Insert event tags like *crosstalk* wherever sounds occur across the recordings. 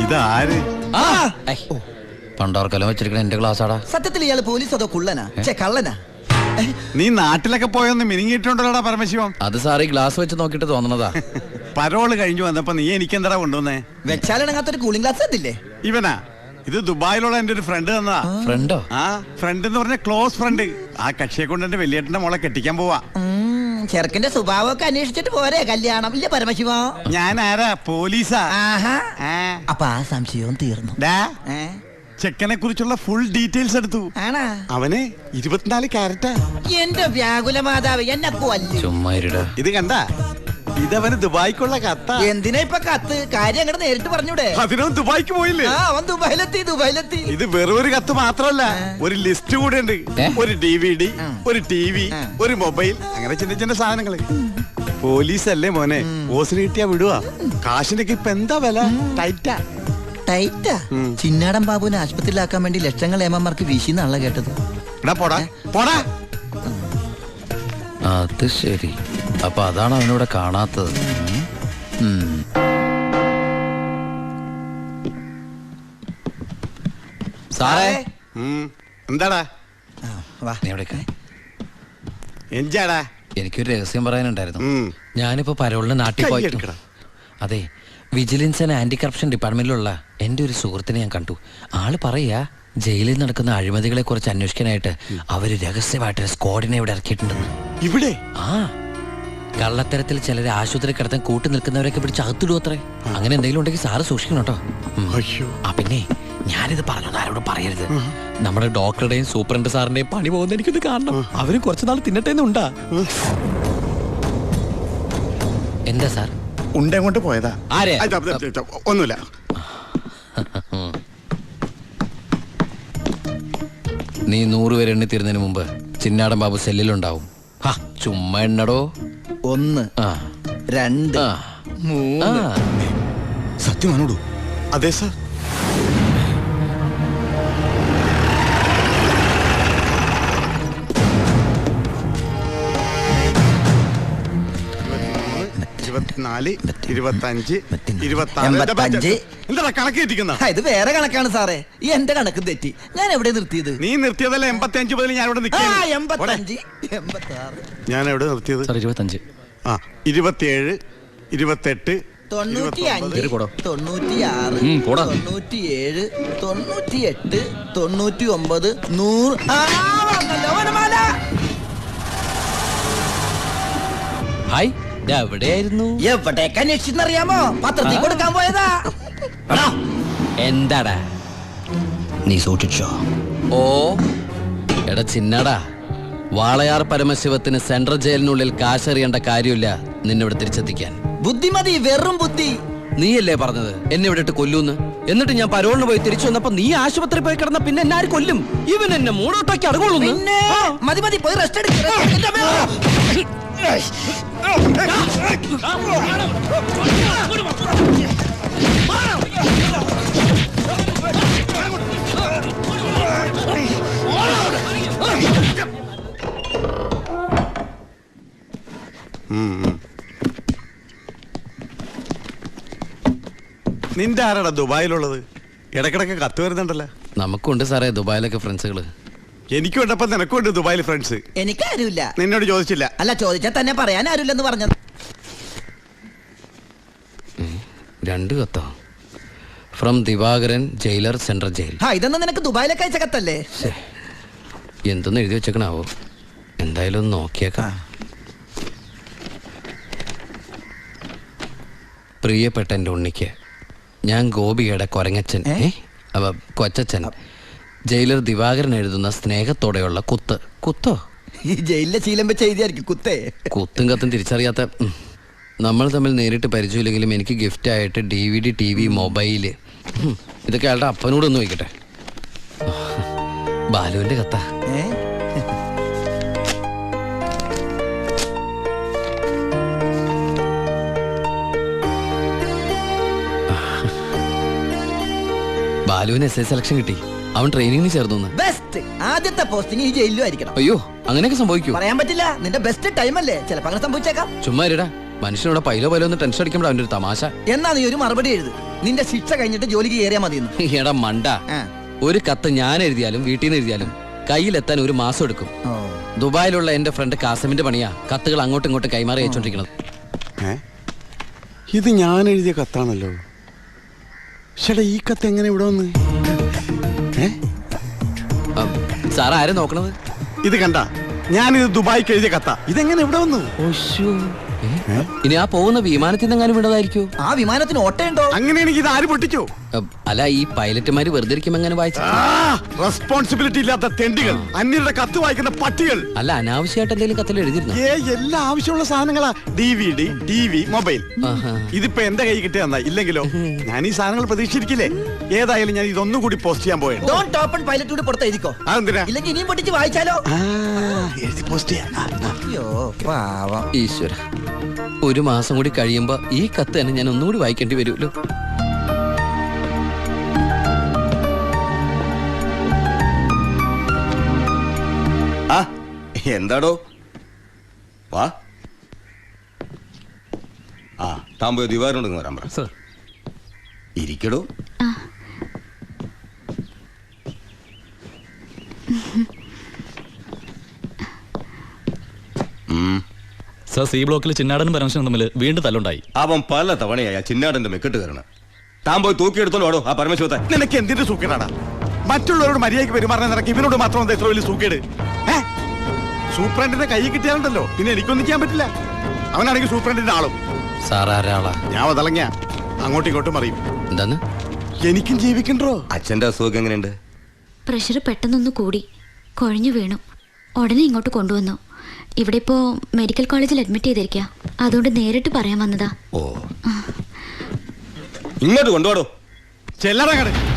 ഇതാര്? പണ്ടോർക്കലം വെച്ചിരിക്കണ എന്റെ ക്ലാസ്സാടാ സത്യത്തിൽ ഇയാൾ പോലീസ് അതോ കുള്ളനാ? ചേ കള്ളനാ. നീ നാട്ടിലൊക്കെ പോയൊന്ന് മിനിങ്ങിയിട്ടുണ്ടല്ലോടാ പരമശിവം? അത് സാറി ഗ്ലാസ് വെച്ച് നോക്കിട്ട് തോന്നണതാ. *laughs* പരോൾ കഴിഞ്ഞു വന്നപ്പോ നീ എനിക്ക് എന്താ കൊണ്ടുവന്നേ വെച്ചാലിണങ്ങാത്തൊരു കൂളിംഗ് ഗ്ലാസ് എത്തില്ലേ ഇവനാ. ഇത് ദുബായിലുള്ള എന്റെ ഒരു ഫ്രണ്ട് തന്നതാ. ഫ്രണ്ടോ? ആ ഫ്രണ്ട് എന്ന് പറഞ്ഞ ക്ലോസ് ഫ്രണ്ട് ആ കക്ഷിയെ കൊണ്ട് എന്റെ വലിയേട്ടന്റെ മോളെ കെട്ടിക്കാൻ പോവാ. ചെറുക്കന്റെ സ്വഭാവമൊക്കെ അന്വേഷിച്ചിട്ട് പോരെ കല്യാണം. ഇല്ല പരമശിവ? ഞാൻ ആരാ പോലീസാ? ആഹാ. അപ്പൊ ആ സംശയവും തീർന്നു. ഡാ, ഏ? ചെക്കനെ കുറിച്ചുള്ള ഫുൾ ഡീറ്റെയിൽസ് എടുത്തു. ആണാ? അവന് ഇരുപത്തിനാല് ക്യാരറ്റാ. എന്റെ വ്യാകുല മാതാവ് എന്നെ കൊല്ലു. ചുമ്മാ ഇരുടാ. ഇത് കണ്ട? ഇതവന് ദുബായിക്കുള്ള കത്ത. എന്തിനാ ഇപ്പൊ കത്ത്? കാര്യം അങ്ങോട്ട് നേരിട്ട് പറഞ്ഞൂടെ. അതിനും ദുബായിക്ക് പോയില്ലേ? ആ അവൻ ദുബായിലെത്തി ദുബായിലെത്തി. ഇത് വെറും ഒരു കത്ത് മാത്രല്ല ഒരു ലിസ്റ്റ് കൂടെ ഉണ്ട് ഒരു ഡി വി ഡി ഒരു ടി വി ഒരു മൊബൈൽ അങ്ങനെ ചിന്ന ചിന്ന സാധനങ്ങൾ. പോലീസ് അല്ലേ മോനെ ഓസിന് കിട്ടിയാ വിടുവാ. കാശിനൊക്കെ ഇപ്പൊ എന്താ വില? ടൈറ്റാ. ടൈറ്റാ. ചിന്നാടൻ ബാബുവിനെ ആശുപത്രിയിലാക്കാൻ വേണ്ടി ലക്ഷങ്ങൾ ഏമാർക്ക് വീശിന്നാണല്ലോ കേട്ടത്. എടാ പോടാ. പോടാ. അത് ശരി. അപ്പൊ അതാണ് അവനിവിടെ കാണാത്തത്. സാറേ? എന്താടാ? വാ. നീ എവിടേക്ക്? എഞ്ചാടാ? എനിക്കൊരു രഹസ്യം പറയാനുണ്ടായിരുന്നു. ഞാനിപ്പോ പരോളിന് നാട്ടിൽ പോയിട്ട് പോയി അതെ വിജിലൻസ് ആൻഡ് ആന്റി കറപ്ഷൻ ഡിപ്പാർട്ട്മെന്റിലുള്ള എന്റെ ഒരു സുഹൃത്തിനെ ഞാൻ കണ്ടു. ആൾ പറയാ ജയിലിൽ നടക്കുന്ന അഴിമതികളെ കുറിച്ച് അന്വേഷിക്കാനായിട്ട് അവർ രഹസ്യമായിട്ട് സ്ക്വാഡിനെ ഇവിടെ ഇറക്കിയിട്ടുണ്ടെന്ന്. ഇവിടെ? ആ. കള്ളത്തരത്തിൽ ചിലരെ ആശുപത്രി കിടത്താൻ കൂട്ടി നിൽക്കുന്നവരൊക്കെ പിടിച്ച് അകത്തിടും അത്രേ? അങ്ങനെ എന്തെങ്കിലും ഉണ്ടെങ്കിൽ സാറ് സൂക്ഷിക്കണം കേട്ടോ. അയ്യോ. ആ പിന്നെ ഞാനിത് പറഞ്ഞു ആരോടും പറയരുത്. നമ്മുടെ ഡോക്ടറുടെയും സൂപ്രണ്ട് സാറിന്റെയും പണി പോകുന്ന എനിക്കിത് കാണണം. അവർ കുറച്ചു നാൾ തിന്നട്ടെ എന്നുണ്ടാ എന്താ സാർ? ഉണ്ട കൊണ്ട് പോയതാ? ആരെ? ഒന്നുമില്ല. നീ നൂറുപേരെണ്ണി തീരുന്നതിന് മുമ്പ് ചിന്നാടൻ ബാബു സെല്ലിലുണ്ടാവും. ചുമ്മാ എണ്ണടോ. ഒന്ന് ആ. രണ്ട് ആ. മൂന്ന്. ആ. സത്യമാണോടു അതെ സാർ. ഇരുപത്തിനാല് ഇരുപത്തഞ്ച് ഇരുപത്തിനാല്. എന്താ കണക്ക് തെറ്റിക്കുന്ന? ആ, ഇത് വേറെ കണക്കാണ് സാറേ. ഈ എന്റെ കണക്ക് തെറ്റി. ഞാൻ എവിടെ നിർത്തിയത്? നീ നിർത്തിയതല്ല എൺപത്തി അഞ്ച് മുതൽ ഞാൻ ഇവിടെ ഞാൻ എവിടെ നിർത്തിയത്? ഇരുപത്തഞ്ച്. ആ ഇരുപത്തിയേഴ് ഇരുപത്തെട്ട് തൊണ്ണൂറ്റി അഞ്ച് കേറി പോടോ. തൊണ്ണൂറ്റി ഒമ്പത് നൂറ്. ആ, വന്നല്ലോ വനമാല. ഹായ്. ഇത് എവിടെയായിരുന്നു? എവിടേക്ക് അന്വേഷിച്ചെന്നറിയാമോ? പത്രത്തിൽ കൊടുക്കാൻ പോയതാ. എന്താടാ? നീ സൂക്ഷിച്ചോ. ഓ. എടാ ചിന്നടാ. വാളയാർ പരമശിവത്തിന് സെൻട്രൽ ജയിലിനുള്ളിൽ കാശറിയേണ്ട കാര്യമില്ല നിന്നിവിടെ തിരിച്ചെത്തിക്കാൻ. ബുദ്ധിമതി വെറും ബുദ്ധി. നീയല്ലേ പറഞ്ഞത്? എന്നെ ഇവിടെ ഇട്ട് കൊല്ലൂന്ന്? എന്നിട്ട് ഞാൻ പരോളിന് പോയി തിരിച്ചു വന്നപ്പോ നീ ആശുപത്രി പോയി കിടന്ന പിന്നെ എന്നെ ആര് കൊല്ലും? ഇവൻ എന്നെ മൂടോട്ടാക്കി അടങ്ങുള്ളൂ മതി മതി പോയി റെസ്റ്റ് എടുക്കുക നിന്റെ ആരാടാ ദുബായിലുള്ളത്? ഇടക്കിടക്ക് കത്ത് വരുന്നുണ്ടല്ലോ. നമുക്കുണ്ട് സാറേ ദുബായിലൊക്കെ ഫ്രണ്ട്സുകൾ എനിക്കും ഉണ്ടപ്പോ നിനക്ക് ഉണ്ട് ദുബായിൽ ഫ്രണ്ട്സ് എനിക്കാരുമില്ല. നിന്നോട് ചോദിച്ചില്ല. അല്ല ചോദിച്ചാൽ തന്നെ പറയാൻ ആരുമില്ലെന്ന് പറഞ്ഞത് രണ്ട് കത്തോ? From Divakaran jailer central jail ആ ഇതൊന്നും നിനക്ക് ദുബായിലൊക്കെ അയച്ച കത്തല്ലേ? എന്തൊന്നും എഴുതി വെച്ചേക്കണാവോ? എന്തായാലും ഒന്ന് നോക്കിയേക്കാം. പ്രിയപ്പെട്ട എന്റെ ഉണ്ണിക്ക് ഞാൻ ഗോപിയുടെ കൊരങ്ങച്ചൻ? അവ കൊച്ചച്ചൻ ജയിലർ ദിവാകരൻ എഴുതുന്ന സ്നേഹത്തോടെയുള്ള കുത്ത്. കുത്തോ? ഈ ജയിലിലെ ശീലം വെച്ച് എഴുതിയായിരിക്കും കുത്തേ. കുത്തും കത്തും തിരിച്ചറിയാത്ത ഉം. നമ്മൾ തമ്മിൽ നേരിട്ട് പരിചയമില്ലെങ്കിലും എനിക്ക് ഗിഫ്റ്റ് ആയിട്ട് D V D T V മൊബൈൽ ഉം. ഇതൊക്കെ അയാളുടെ അപ്പനോട് ഒന്ന് നോക്കട്ടെ ബാലുവിന്റെ കത്ത. ഏ? ബാലുവിന് എസ് ഐ സെലക്ഷൻ കിട്ടി. അവൻ ട്രെയിനിങ്ങിന് ചേർന്നു ബെസ്റ്റ് ആദ്യത്തെ പോസ്റ്റിംഗ് ഈ ജയിലിലും ആയിരിക്കണം. അയ്യോ അങ്ങനെയൊക്കെ സംഭവിക്കും. പറയാൻ പറ്റില്ല. നിന്റെ ബെസ്റ്റ് ടൈം അല്ലേ? ചിലപ്പോ അങ്ങനെ സംഭവിച്ചേക്കാം. ചുമ്മാ ഇരടാ. മനുഷ്യനോട് പൈലോ പൈലോ ഒന്ന് ടെൻഷൻ അടിക്കുമ്പോൾ അവന്റെ ഒരു തമാശ. എന്നാ നീ ഒരു മറുപടി എഴുത്. നിന്റെ ശിക്ഷ കഴിഞ്ഞിട്ട് ജോലിക്ക് കയറിയാൽ മതി എടാ മണ്ട. ഒരു കത്ത് ഞാൻ എഴുതിയാലും വീട്ടിൽ നിന്ന് എഴുതിയാലും കയ്യിലെത്താൻ ഒരു മാസം എടുക്കും. ദുബായിലുള്ള എന്റെ ഫ്രണ്ട് കാസമിന്റെ പണിയാ കത്തുകൾ അങ്ങോട്ടും ഇങ്ങോട്ടും കൈമാറി അയച്ചോണ്ടിരിക്കുന്നത്. ഇത് ഞാൻ എഴുതിയ കത്താണല്ലോ. ചേട്ടാ ഈ കത്ത് എങ്ങനെ ഇവിടെ വന്ന്? സാർ ആരെ നോക്കണത്? ഇത് കണ്ട. ഞാനിത് ദുബായിക്ക് എഴുതിയ കത്ത. ഇതെങ്ങനെ ഇവിടെ വന്നു? ഇനി ആ പോകുന്ന വിമാനത്തിൽ നിന്നെങ്ങാനും വിടതായിരിക്കോ ആ വിമാനത്തിന് ഓട്ടയുണ്ടോ? അങ്ങനെ എനിക്ക് ഇത് ആര് പൊട്ടിച്ചു? അല്ല ഈ പൈലറ്റുമാര് വെറുതെ ഇരിക്കുമ്പോ എങ്ങനെ വായിച്ചു? റെസ്പോൺസിബിലിറ്റി ഇല്ലാത്ത തെണ്ടികൾ അന്യരുടെ കത്ത് വായിക്കുന്ന പട്ടികൾ. അല്ല അനാവശ്യമായിട്ട് എന്തെങ്കിലും കത്തിൽ എഴുതിയിരുന്നു? ഏ എല്ലാ ആവശ്യമുള്ള സാധനങ്ങളാ. D V D T V mobile. ഇതിപ്പോ എന്റെ കൈ കിട്ടിയ ഇല്ലെങ്കിലോ ഞാൻ ഈ സാധനങ്ങൾ പ്രതീക്ഷിച്ചിരിക്കില്ലേ? ഏതായാലും ഞാൻ ഇതൊന്നും കൂടി പോസ്റ്റ് ചെയ്യാൻ പോയത് ഡോൺ ടോപ്പൺ പൈലറ്റ് കൂടി പുറത്ത് എഴുതിക്കോ. അതെന്തിനാ? ഇല്ലെങ്കിൽ ഇനിയും പൊട്ടിച്ച് വായിച്ചാലോ? എഴുതി പോസ്റ്റ് ചെയ്യാം. ഈശ്വര. ഒരു മാസം കൂടി കഴിയുമ്പോ ഈ കത്ത് തന്നെ ഞാൻ ഒന്നുകൂടി വായിക്കേണ്ടി വരുമല്ലോ. ആ എന്താടോ? വാ. ആ താൻ പോയി വരാൻ പറ. ഇരിക്കടോ. സർ സി ബ്ലോക്കിൽ ചിന്നാടനും പരമശനും തമ്മിൽ വീണ്ടും തല്ലുണ്ടായി. അവൻ പല തവണയായി ആ ചിന്നാടന്റെ മെക്കിട്ട് കയറണം താൻ പോയി തൂക്കിയെടുത്തോളൂ ആ പരമശിവത്തെ നിനക്ക് എന്തിന്റെ സൂക്കേടാടാ? മറ്റുള്ളവരോട് മര്യാദയ്ക്ക് പെരുമാറാൻ നിനക്ക് ഇവനോട് മാത്രം എന്താ ഇത്ര വലിയ സൂക്കേട്. സൂപ്രണ്ടിന്റെ കൈ കിട്ടിയാലുണ്ടല്ലോ. പിന്നെ എനിക്കൊന്നും ചെയ്യാൻ പറ്റില്ല. അവനാണെങ്കിൽ സൂപ്രണ്ടിന്റെ ആളും. സാറാരാളാ ആരാളാ ഞാൻ വതളങ്ങ അങ്ങോട്ടും ഇങ്ങോട്ടും അറിയും എന്താന്ന് എനിക്കും ജീവിക്കണ്ടോ? അച്ഛന്റെ അസുഖം എങ്ങനെയുണ്ട്? പ്രഷർ പെട്ടെന്നൊന്ന് കൂടി. കുഴഞ്ഞു വീണു. ഉടനെ ഇങ്ങോട്ട് കൊണ്ടുവന്നു. ഇവിടെ ഇപ്പോ മെഡിക്കൽ കോളേജിൽ അഡ്മിറ്റ് ചെയ്തിരിക്കുക അതുകൊണ്ട് നേരിട്ട് പറയാൻ വന്നതാ. ഓ. ഇങ്ങോട്ട് കൊണ്ടുപോടോ. ചെല്ലറങ്ങട് കേറി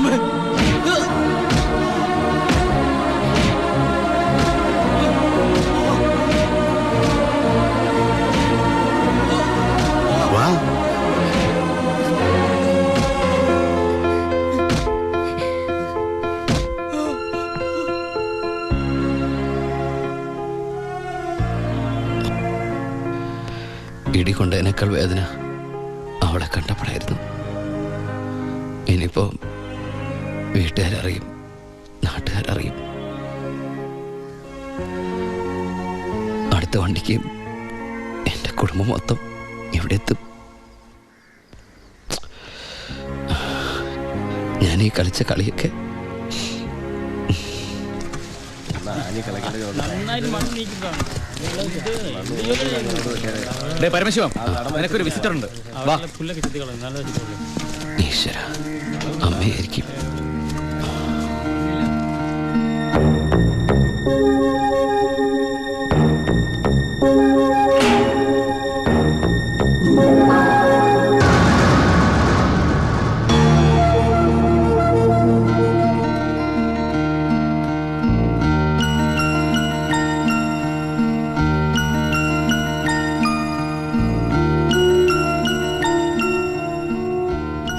വാ ഇടികൊണ്ടതിനേക്കാൾ വേദന അവളെ കണ്ടപ്പോഴായിരുന്നു. ഇനിയിപ്പോ വീട്ടുകാരറിയും നാട്ടുകാരറിയും. അടുത്ത വണ്ടിക്ക് എന്റെ കുടുംബം മൊത്തം ഇവിടെ എത്തും ഞാൻ ഈ കളിച്ച കളിയൊക്കെ പരമശിവം നിനക്കൊരു വിസിറ്റർ ഉണ്ട്. വാ. ഈശ്വര അമ്മയായിരിക്കും.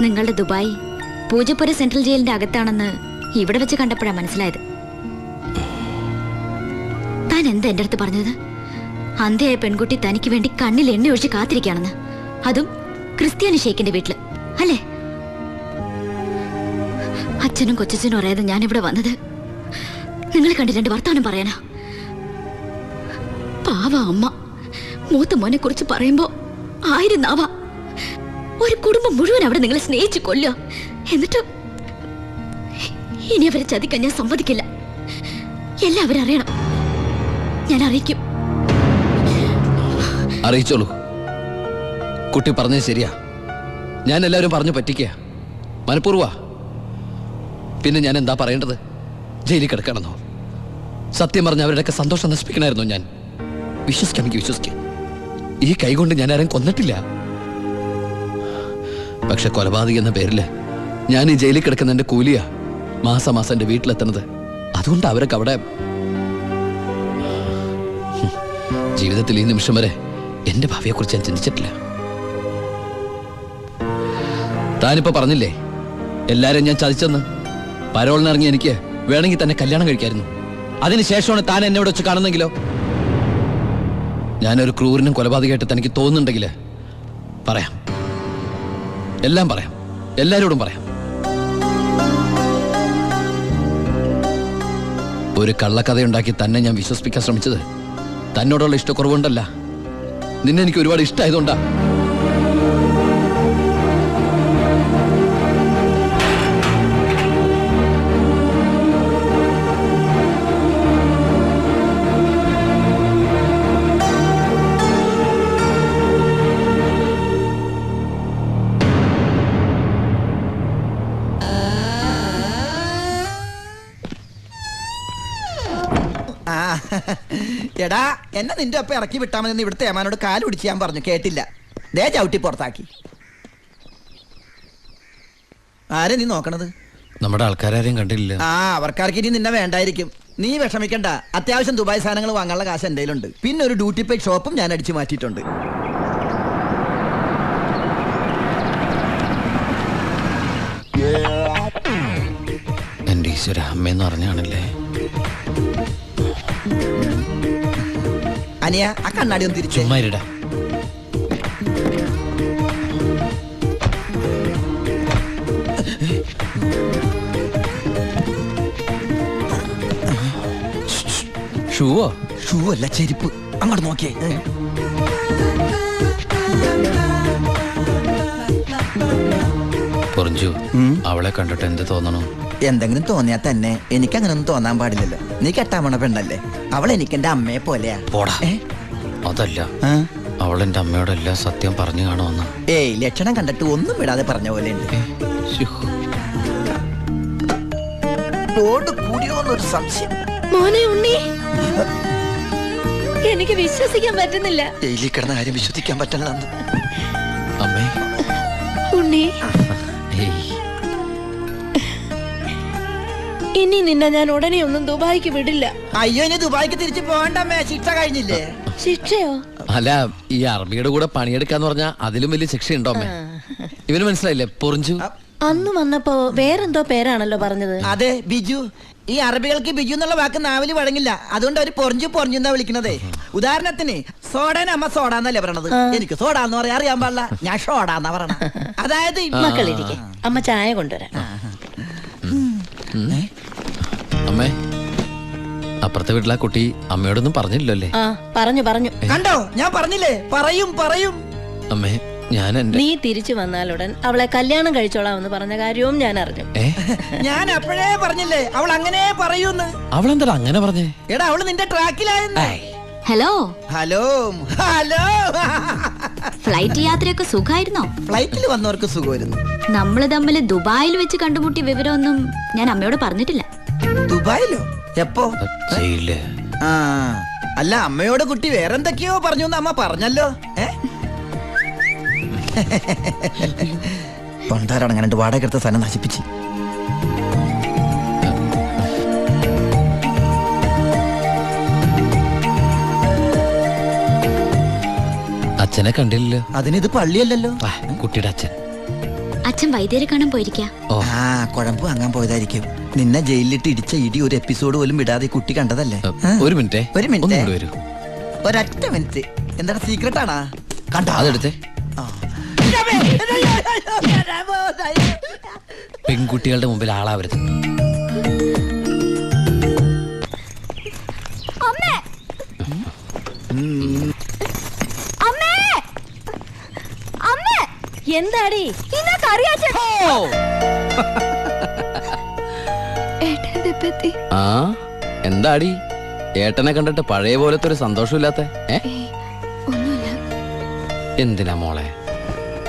നിങ്ങളുടെ ദുബായ് പൂജപ്പുര സെൻട്രൽ ജയിലിന്റെ അകത്താണെന്ന് ഇവിടെ വെച്ച് കണ്ടപ്പോഴാണ് മനസ്സിലായത്. താൻ എന്താ എന്റെ അടുത്ത് പറഞ്ഞത്? അന്ധയായ പെൺകുട്ടി തനിക്ക് വേണ്ടി കണ്ണിൽ എണ്ണ ഒഴിച്ച് കാത്തിരിക്കുകയാണെന്ന്. അതും ക്രിസ്ത്യാനി ഷേഖിന്റെ വീട്ടിൽ അല്ലേ? അച്ഛനും കൊച്ചച്ഛനും അറിയാതെ ഞാൻ ഇവിടെ വന്നത്. നിങ്ങൾ കണ്ട് രണ്ട് വർത്താനം പറയാനാ? പാവ അമ്മ മൂത്ത മോനെ കുറിച്ച് പറയുമ്പോ ആയിരുന്നാവാ. നാവാ ഒരു കുടുംബം മുഴുവൻ അവിടെ നിങ്ങളെ സ്നേഹിച്ചു കൊല്ലുക. എന്നിട്ട് ഇനി അവരെ ചതിക്കാൻ ഞാൻ സമ്മതിക്കില്ല. എല്ലാവരും അറിയണം. ഞാൻ അറിയിക്കും. അറിയിച്ചോളൂ. കുട്ടി പറഞ്ഞത് ശരിയാ. ഞാൻ എല്ലാവരും പറഞ്ഞു പറ്റിക്കുക. മനഃപൂർവ. പിന്നെ ഞാൻ എന്താ പറയേണ്ടത്? ജയിലിൽ കിടക്കണമെന്നോ? സത്യം പറഞ്ഞ അവരുടെയൊക്കെ സന്തോഷം നശിപ്പിക്കണമായിരുന്നു ഞാൻ? വിശ്വസിക്കാം എനിക്ക് വിശ്വസിക്കാം. ഈ കൈകൊണ്ട് ഞാൻ ആരും കൊന്നിട്ടില്ല. പക്ഷെ കൊലപാതകി എന്ന പേരിൽ ഞാൻ ഈ ജയിലിൽ കിടക്കുന്ന എന്റെ കൂലിയാ മാസം മാസം എന്റെ വീട്ടിലെത്തുന്നത്. അതുകൊണ്ട് അവരൊക്കെ അവിടെ. ജീവിതത്തിൽ ഈ നിമിഷം വരെ എന്റെ ഭാവിയെക്കുറിച്ച് ഞാൻ ചിന്തിച്ചിട്ടില്ല. താനിപ്പോ പറഞ്ഞില്ലേ എല്ലാരും ഞാൻ ചതിച്ചെന്ന്? പരോളിനിറങ്ങി എനിക്ക് വേണമെങ്കിൽ തന്നെ കല്യാണം കഴിക്കായിരുന്നു. അതിനുശേഷമാണ് താൻ എന്നെ ഇവിടെ വെച്ച് കാണുന്നെങ്കിലോ? ഞാനൊരു ക്രൂരനും കൊലപാതകമായിട്ട് തനിക്ക് തോന്നുന്നുണ്ടെങ്കിൽ പറയാം. എല്ലാം പറയാം. എല്ലാരോടും പറയാം. ഒരു കള്ളക്കഥയുണ്ടാക്കി തന്നെ ഞാൻ വിശ്വസിപ്പിക്കാൻ ശ്രമിച്ചത്. തന്നോടുള്ള ഇഷ്ടക്കുറവുണ്ടല്ല. നിന്നെനിക്ക് ഒരുപാട് ഇഷ്ടമായതുകൊണ്ടാ എടാ എന്നെ നിന്റെ ഒപ്പം ഇറക്കി വിട്ടാ മതി ഇവിടുത്തെ ഏമാനോട് കാൽ പിടിച്ച് ഞാൻ പറഞ്ഞു. കേട്ടില്ല. ദേ ചവിട്ടി പുറത്താക്കി. ആരെ നീ നോക്കണത്? നമ്മുടെ ആൾക്കാരും കണ്ടില്ല. ആ അവർക്കാർക്ക് ഇനി നിന്നെ വേണ്ടായിരിക്കും. നീ വിഷമിക്കണ്ട. അത്യാവശ്യം ദുബായ് സാധനങ്ങൾ വാങ്ങാനുള്ള കാശ് എന്റെ കയ്യിലുണ്ട് പിന്നെ ഒരു ഡ്യൂട്ടി പേ ഷോപ്പും ഞാൻ അടിച്ചു മാറ്റിയിട്ടുണ്ട്. എന്റെ ഈശ്വര അമ്മയെന്ന് പറഞ്ഞാണല്ലേ? അനിയ ആ കണ്ണാടി ഒന്ന് തിരിച്ചു. ഷൂവോ? ഷൂ അല്ല ചെരുപ്പ്. അങ്ങോട്ട് നോക്കിയേ. പൊറിഞ്ചു അവളെ കണ്ടിട്ട് എന്ത് തോന്നണു? എന്തെങ്കിലും തോന്നിയാ തന്നെ എനിക്ക് അങ്ങനൊന്നും തോന്നാൻ പാടില്ലല്ലോ. നീ കെട്ടാമണ പെണ്ണല്ലേ? അവൾ എനിക്ക് എന്റെ അമ്മയെ പോലെയാ. പോടാ. അതല്ല? അവൾ എന്റെ അമ്മയോടെല്ലാം സത്യം പറഞ്ഞു കാണുമെന്ന്. ഏയ് ലക്ഷണം കണ്ടിട്ട് ഒന്നും വിടാതെ പറഞ്ഞ പോലെ ഉണ്ട് കൂടിയോന്നൊരു സംശയം. മോനെ ഉണ്ണി. എനിക്ക് വിശ്വസിക്കാൻ പറ്റുന്നില്ല. ജയിലിൽ കിടന്ന കാര്യം വിശ്വസിക്കാൻ പറ്റില്ല അമ്മേ. ഉണ്ണി. ഇനി നിന്നെ ഞാൻ ഉടനെ ഒന്നും ദുബായിക്ക് വിടില്ല. അയ്യോ ഇനി ദുബായിക്ക് തിരിച്ചു പോകണ്ടമ്മേ ശിക്ഷ കഴിഞ്ഞില്ലേ? ശിക്ഷയോ? അല്ല ഈ അറബിയുടെ കൂടെ പണിയെടുക്കാന്ന് പറഞ്ഞാ അതിലും വലിയ ശിക്ഷ ഉണ്ടോ അമ്മേ? ഇവന് മനസ്സിലായില്ലേ? പൊറിഞ്ചു. അന്ന് വന്നപ്പോ വേറെന്തോ പേരാണല്ലോ പറഞ്ഞത്. അതെ ബിജു. ഈ അറബികൾക്ക് ബിജു എന്നുള്ള വാക്ക് നാവിൽ വഴങ്ങില്ല. അതുകൊണ്ട് അവർ പൊറിഞ്ചു പൊറിഞ്ഞു എന്നാ വിളിക്കണതേ. ഉദാഹരണത്തിന് സോഡന അമ്മ സോഡ എന്നല്ലേ പറയണത് എനിക്ക് സോഡാന്ന് എന്ന് പറയാൻ അറിയാൻ പാടില്ല. ഞാൻ ഷോഡ എന്നാ പറയണ അതായത് മക്കളിരിക്കെ അമ്മ ചായ കൊണ്ടുവരാം. അപ്പുറത്തെ വീട്ടിലെ കുട്ടി അമ്മയോടൊന്നും പറഞ്ഞില്ലല്ലോ? അല്ലേ ആ പറഞ്ഞു പറഞ്ഞു. കണ്ടോ? ഞാൻ പറഞ്ഞില്ലേ? പറയും പറയും. അമ്മേ ഞാൻ എന്റെ നീ തിരിച്ചു വന്നാലുടൻ അവളെ കല്യാണം കഴിച്ചോളാമെന്ന് പറഞ്ഞ കാര്യവും ഞാൻ അറിഞ്ഞു. ഏ? ഞാൻ അപ്പോഴേ പറഞ്ഞില്ലേ? അവൾ അങ്ങനെ പറയൂന്ന്. അവളെന്താ അങ്ങനെ പറഞ്ഞേ? എടാ അവൾ നിന്റെ ട്രാക്കിലായെന്ന്. ഹലോ? Hello hello. ഫ്ലൈറ്റ് യാത്രയൊക്കെ സുഖമായിരുന്നോ ഫ്ലൈറ്റിൽ വന്നവർക്ക് സുഖമായിരുന്നു. നമ്മൾ തമ്മിൽ ദുബായിൽ വെച്ച് കണ്ടുമുട്ടിയ വിവരമൊന്നും ഞാൻ അമ്മയോട് പറഞ്ഞിട്ടില്ല. ദുബായിലോ? എപ്പോ? ആ. അല്ല അമ്മയോട് കുട്ടി വേറെന്തൊക്കെയോ പറഞ്ഞു അമ്മ പറഞ്ഞല്ലോ. ഏ? പണ്ടാരടങ്ങാണ്ട് വാടക എടുത്ത സ്ഥലം നശിപ്പിച്ച്. അച്ഛനെ കണ്ടില്ലല്ലോ. അതിനിത് പള്ളിയല്ലല്ലോ. കുട്ടിയുടെ അച്ഛൻ. അച്ഛൻ വൈദ്യരെ കാണാൻ പോയിരിക്കാം. ഓ. ആ കുഴമ്പ് അങ്ങാൻ പോയതായിരിക്കും. നിന്നെ ജയിലിലിട്ട് ഇടിച്ച ഇടി ഒരു എപ്പിസോഡ് പോലും വിടാതെ ഈ കുട്ടി കണ്ടതല്ലേ? ഒരു മിനിറ്റേ. ഒരു മിനിറ്റ്. ഇങ്ങോട്ട് വരൂ. ഒരൊറ്റ മിനിറ്റ്. എന്താണ് സീക്രട്ട് ആണാ? കണ്ടോ? അതെടുത്തേ. ആ. പെൺകുട്ടികളുടെ മുമ്പിൽ ആളാവരുത്. എന്താടി? ആ എന്താടി? ഏട്ടനെ കണ്ടിട്ട് പഴയ പോലത്തെ ഒരു സന്തോഷമില്ലാത്ത എന്തിനാ മോളെ?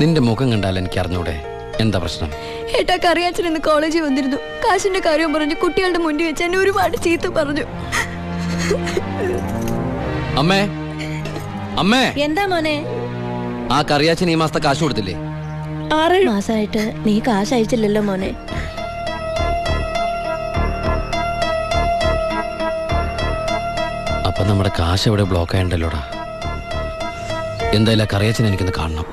നിന്റെ മുഖം കണ്ടാൽ എനിക്ക് അറിഞ്ഞൂടെ എന്താ പ്രശ്നം? ഏട്ടാ കറിയാച്ചൻ ഇന്ന് കോളേജിൽ വന്നിരുന്നു. കാശിന്റെ കാര്യം പറഞ്ഞ് കുട്ടികളുടെ മുന്നിൽ വെച്ച് എന്നെ ഒരുപാട് ചീത്ത പറഞ്ഞു. അമ്മേ അമ്മേ. എന്താ മോനെ? ആ കറിയാച്ചൻ ഈ മാസത്തെ കാശ് കൊടുത്തില്ലേ? ആറേഴ് മാസമായിട്ട് നീ കാശ് അയച്ചില്ലല്ലോ മോനെ. അപ്പൊ നമ്മുടെ കാശ് എവിടെ ബ്ലോക്ക് ആയണ്ടല്ലോടാ? എന്തായാലും ആ എനിക്കൊന്ന് കാണണം.